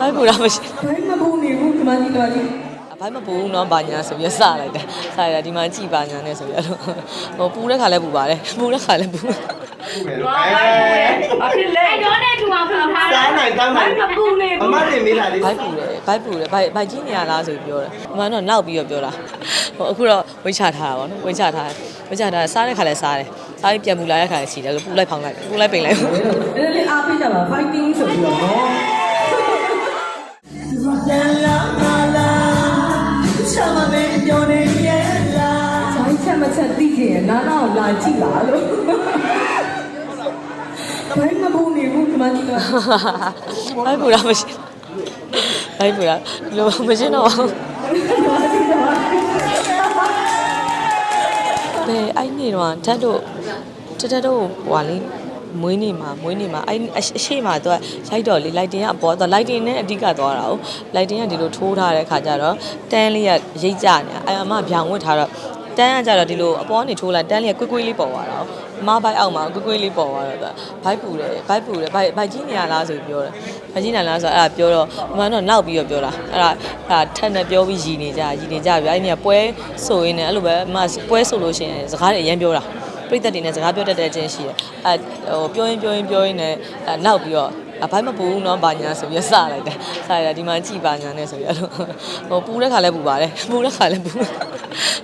ဘိုက်ပူတာမရှိ ဘယ်မဘူးနေဘူးဒီမှာဒီမှာဒီ ဘိုက်မပူဘူးเนาะဘာညာဆိုပြီးစလိုက်တယ်စလိုက်တာဒီမှာကြည်ပါညာနဲ့ဆိုပြီးအဲ့လိုဟိုပူတဲ့ခါလဲပူပါတယ်ပူတဲ့ခါလဲပူ ဘာဖြစ်လဲတော့နဲ့ထူအောင်ဖလာထား စားနိုင်တောင်းနိုင် မပူနေ အမတင်မေးတာလေး ဘိုက်ပူတယ်ဘိုက်ပူတယ်ဘိုက်ဘိုက်ကြီးနေရလားဆိုပြီးပြောတယ်အမှန်တော့နောက်ပြီးတော့ပြောတာဟိုအခုတော့ဝိတ်ချထားတာပေါ့နော်ဝိတ်ချထားဝိတ်ချထားစားတဲ့ခါလဲစားတယ် စားပြီးပြန်ပူလာတဲ့ခါလဲချီတယ်ပူလိုက်ဖောင်းလိုက်ပူလိုက်ပိန်လိုက်နည်းနည်းလေးအားပေးကြပါ fighting ဆိုပြီးတော့နော်ပြန်လာလာချမမေပြောနေရဲ့လားဆိုင်ချက်မချက်သိချင်ရင်နားတော့လာကြည့်ပါလို့ဘယ်မဘူးနေဘူးဒီမှာဒီမှာဘိုက်ပူတာမရှိဘိုက်ပူတာဒီလိုမရှိတော့ဘူးဘယ်အဲ့နေတော့ဓာတ်တို့ တတတို့ဟွာလေးမွေးနေမှာမွေးနေမှာအဲ့အရှိမှာသူကရိုက်တော့လေလိုက်တင်ကအပေါ်တော့လိုက်တင်နဲ့အဓိကသွားတာ哦လိုက်တင်ကဒီလိုထိုးထားတဲ့ခါကျတော့တန်းလေးကရိတ်ကြနေတာအဲ့အမဗျောင်ဝတ်ထားတော့တန်းကကြတော့ဒီလိုအပေါ်နေထိုးလိုက်တန်းလေးကကွေးကွေးလေးပေါ်သွားတာ哦မဘိုက်အောက်မှာကွေးကွေးလေးပေါ်သွားတော့ဘိုက်ပူတယ်ဘိုက်ပူတယ်ဘိုက်ဘိုက်ကြီးနေရလားဆိုပြီးပြောတယ်ဘိုက်ကြီးနေလားဆိုအဲ့ဒါပြောတော့အမှန်တော့နောက်ပြီးတော့ပြောတာအဲ့ဒါအဲ့ဒါထက်နဲ့ပြောပြီးရည်နေကြရည်နေကြပြီအဲ့ဒီကပွဲဆိုရင်းနဲ့အဲ့လိုပဲအမပွဲဆိုလို့ရှိရင်စကားတွေအရင်ပြောတာ ပြိတ္တတွေနဲ့စကားပြောတတ်တဲ့အချင်းရှိတယ်အဲဟိုပြောရင်ပြောရင်ပြောရင်လည်းအဲနောက်ပြီးတော့အဘိုက်မပူဘူးเนาะဘာညာဆိုပြီးစလိုက်တယ်စလိုက်တာဒီမှာကြည်ပါညာနဲ့ဆိုပြီးအဲ့လိုဟိုပူတဲ့ခါလဲပူပါတယ်ပူတဲ့ခါလဲပူ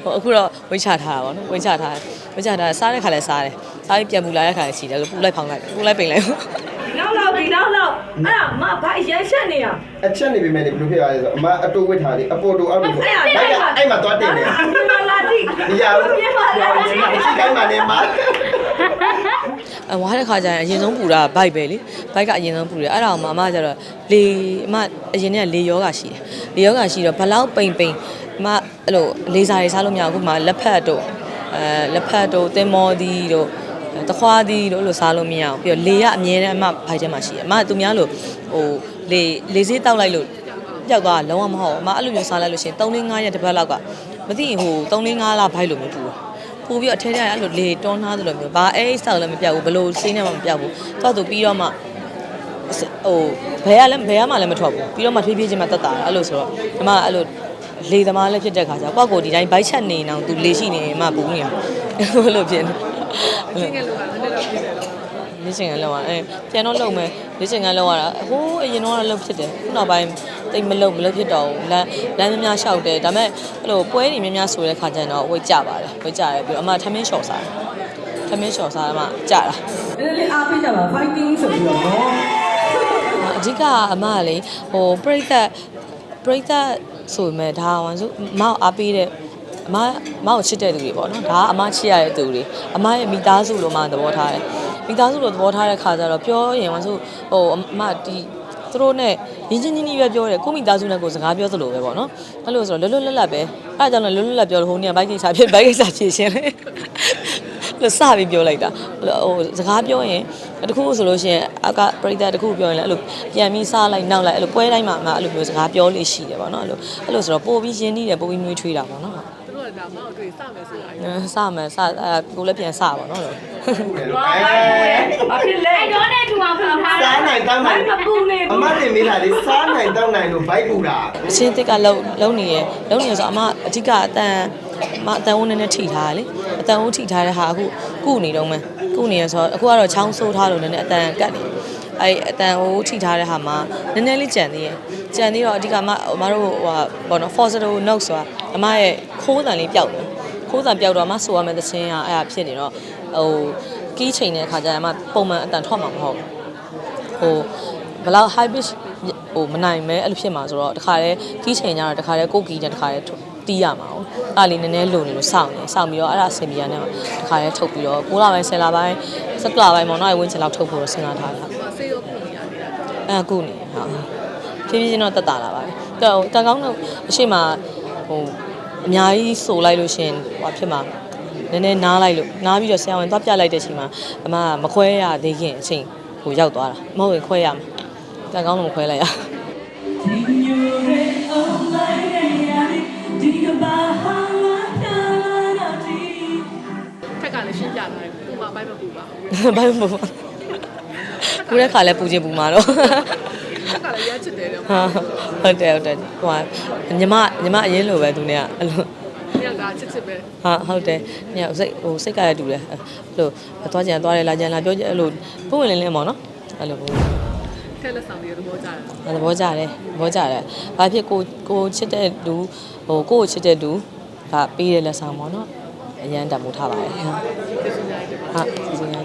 ဟိုအခုတော့ဝိတ်ချထားတာပေါ့နော်ဝိတ်ချထားတယ်ဝိတ်ချထားစားတဲ့ခါလဲစားတယ်စားပြီးပြန်ပူလာတဲ့ခါလဲချီတယ်ပူလိုက်ဖောင်းလိုက်ပူလိုက်ပိန်လိုက် နောက်နောက်ဒီနောက်နောက်အဲ့ဒါမဘာရမ်းချက်နေရ အချက်နေပြီမဲ့ဘယ်လိုဖြစ်ရလဲဆိုအမအတူဝစ်ထားလေးအပေါ်တူအောက်တူဆိုအဲ့မှာသွားတင်တယ် ပြန်လာတိ မရ ဘူးပြန်လာလာဒီကိုင်းမှနေမှာအဝါတဲ့ခါကျရင်အရင်ဆုံးပူတာဘိုက်ပဲလေဘိုက်ကအရင်ဆုံးပူတယ်အဲ့ဒါမှအမကျတော့လေအမအရင်ကလေယောဂရှိတယ်လေယောဂရှိတော့ဘလောက်ပိန်ပိန်အမအဲ့လိုလေစာတွေစားလို့မရဘူးအခုမှလက်ဖက်တို့အဲလက်ဖက်တို့တင်မောသီးတို့တခွားသီးတို့အဲ့လိုစားလို့မရဘူးပြီးတော့လေကအမြဲတမ်းအမဘိုက်ထဲမှာရှိတယ်အမသူများလို့ဟိုလေလေစေးတောက်လိုက်လို့ပျောက်သွားတာလုံးဝမဟုတ်ဘူးအမအဲ့လိုမျိုးစားလိုက်လို့ရှိရင်3 4 5ရက်တစ်ပတ်လောက်ကမသိရင်ဟို3 4 5လဘိုက်လို့မျိုးပူတယ် ပို့ပြီးတော့အထဲထဲအဲ့လိုလေတွန်းထားသလိုမျိုးဘာအဲ့ဆောက်လည်းမပြောက်ဘူးဘလို့ရှင်းနေမှမပြောက်ဘူးတော့သူပြီးတော့မှဟိုဘယ်ကလည်းဘယ်ကမှလည်းမထွက်ဘူးပြီးတော့မှဖြည်းဖြည်းချင်းမှတက်တာအဲ့လိုဆိုတော့ဒီမှာအဲ့လိုလေသမားလည်းဖြစ်တဲ့ခါကျတော့ကိုယ့်ကိုဒီတိုင်းဘိုက်ချက်နေအောင်သူလေရှိနေမှဘူးနေအောင်အဲ့လိုဖြစ်နေရှင်းကလောကလည်းတော့ဖြစ်တယ်လေ့ကျင့်ခန်းလောက်ရအဲပြန်တော့လုံမယ်လေ့ကျင့်ခန်းလောက်ရတာဟိုးအရင်တော့လုံဖြစ်တယ်ခုနောက်ပိုင်း တိတ်မလုံမလုံဖြစ်တော့ဘူးလမ်းလမ်းများများလျှောက်တယ်ဒါပေမဲ့အဲ့လိုပွဲတွေများများဆိုတဲ့ခါကျရင်တော့ဝိတ်ကြပါတယ်ဝိတ်ကြတယ်ပြီးတော့အမထမင်းလျှော်စားတယ်ထမင်းလျှော်စားမှကြတာနည်းနည်းလေးအားပေးကြပါ fighting ဆိုပြီးတော့နော်အဓိကအမကလေဟိုပြိသက်ပြိသက်ဆိုပေမဲ့ဒါဝန်စုမောက်အားပေးတဲ့အမမောက်ချစ်တဲ့သူတွေပေါ့နော်ဒါကအမချစ်ရတဲ့သူတွေအမရဲ့မိသားစုလိုမှသဘောထားတယ်မိသားစုလိုသဘောထားတဲ့ခါကျတော့ပြောရင်ဝန်စုဟိုအမဒီ သူတို့နဲ့ရင်းချင်းချင်းကြီးပဲပြောတယ်ကိုမိသားစုနဲ့ကိုစကားပြောသလိုပဲပေါ့နော်အဲ့လိုဆိုတော့လွတ်လွတ်လပ်လပ်ပဲအဲ့ဒါကြောင့်လည်းလွတ်လွတ်လပ်ပြောလို့ဟိုနေ့ကဘိုက်ကိစ္စဖြစ်ဘိုက်ကိစ္စဖြစ်ရှင်းလေ လို့စပြီးပြောလိုက်တာဟိုစကားပြောရင်တခုဆိုလို့ရှိရင်အကပရိသတ်တခုပြောရင်လည်းအဲ့လိုပြန်ပြီးစားလိုက်နောက်လိုက်အဲ့လိုပွဲတိုင်းမှာမှအဲ့လိုမျိုးစကားပြောလို့ရှိတယ်ပေါ့နော်အဲ့လိုအဲ့လိုဆိုတော့ပို့ပြီးရင်းနှီးတယ်ပို့ပြီးနှွေးထွေးတာပေါ့နော်တို့ကဒါမောက်တွေ့စမယ်ဆိုတာအဲစမယ်စအဲကိုလည်းပြန်စပါတော့လို့ဘာဖြစ်လဲတော့နဲ့ထူအောင်ဖလာထားစားနိုင်တောင်းနိုင်မပူနေအမတင်မေးတာလေးစားနိုင်တောင်းနိုင်လို့ဘိုက်ပူတာအချင်းတစ်ကလုံလုံနေရလုံနေရဆိုအမအဓိကအတန်အ မအတန်ဝန်းနဲ့ထိထားတယ်လေအတန်ဝန်းထိထားတဲ့ဟာအခုကုနေတော့မယ်ကုနေရဆိုတော့အခုကတော့ချောင်းဆိုးထားလို့နည်းနည်းအတန်ကတ်နေအဲ့အတန်ဟိုထိထားတဲ့ဟာမှာနည်းနည်းလေးကြံသေးရယ်ကြံသေးတော့အဓိကမအမတို့ဟိုဟာဘောနော် forcedo note ဆိုတာအမရဲ့ခိုးတန်လေးပျောက်တယ်ခိုးတန်ပျောက်တော့အမဆိုရမယ့်သချင်းကအဲ့ဒါဖြစ်နေတော့ဟိုကီးချိန်တဲ့အခါကျရင်အမပုံမှန်အတန်ထွက်မှာမဟုတ်ဘူးဟိုဘလောက် high pitch ဟိုမနိုင်မဲအဲ့လိုဖြစ်မှာဆိုတော့တခါတည်းကီးချိန်ကြတော့တခါတည်းကိုကီးနဲ့တခါတည်း တီးရမှာ哦အဲ့လေးနည်းနည်းလုံနေလို့စောင့်နေစောင့်ပြီးတော့အဲ့ဒါဆင်ပြီးရနေမှာတခါတည်းထုတ်ပြီးတော့9လပိုင်း10လပိုင်း17လပိုင်းပေါ့နော်အဲ့ဝင်းချင်လောက်ထုတ်ဖို့စဉ်းစားထားတာဆေးရုံခုနေရတယ်အဲ့ကုနေဟုတ်ဖြည်းဖြည်းချင်းတော့တက်တာလာပါပဲတော့တန်ကောင်းတော့အရှိမဟိုအများကြီးဆိုလိုက်လို့ရှင်ဟိုဖြစ်မှာနည်းနည်းနားလိုက်လို့နားပြီးတော့ဆရာဝန်သွားပြလိုက်တဲ့အချိန်မှာအမကမခွဲရသေးခင်အချိန်ဟိုရောက်သွားတာမဟုတ်ရင်ခွဲရမှာတန်ကောင်းတော့မခွဲလိုက်ရ ဘိုက်မပူပါဘာလို့မပူပူတဲ့ခါလဲပူချင်းပူမှာတော့တက်ကလည်းရချစ်တယ်တော့ဟာဟုတ်တယ်ဟုတ်တယ်ဟိုကညီမညီမအရင်လိုပဲသူနဲ့ကအဲ့လိုညကချစ်ချစ်ပဲဟာဟုတ်တယ်ညစိတ်ဟိုစိတ်ကရတူတယ်အဲ့လိုသွားကြံသွားတယ်လာကြံလာပြောကြအဲ့လိုပုံဝင်လင်းလင်းပေါ့နော်အဲ့လိုပုံထဲလက်ဆောင်တွေသဘောကျတယ်အဲ့သဘောကြတယ်သဘောကြတယ်ဘာဖြစ်ကိုကိုချစ်တဲ့လူဟိုကိုကိုချစ်တဲ့လူကပေးတဲ့လက်ဆောင်ပေါ့နော်အရန်တမိုးထားပါတယ်ဟာကျေးဇူးများတင်ပါဟာကျေးဇူးများတင်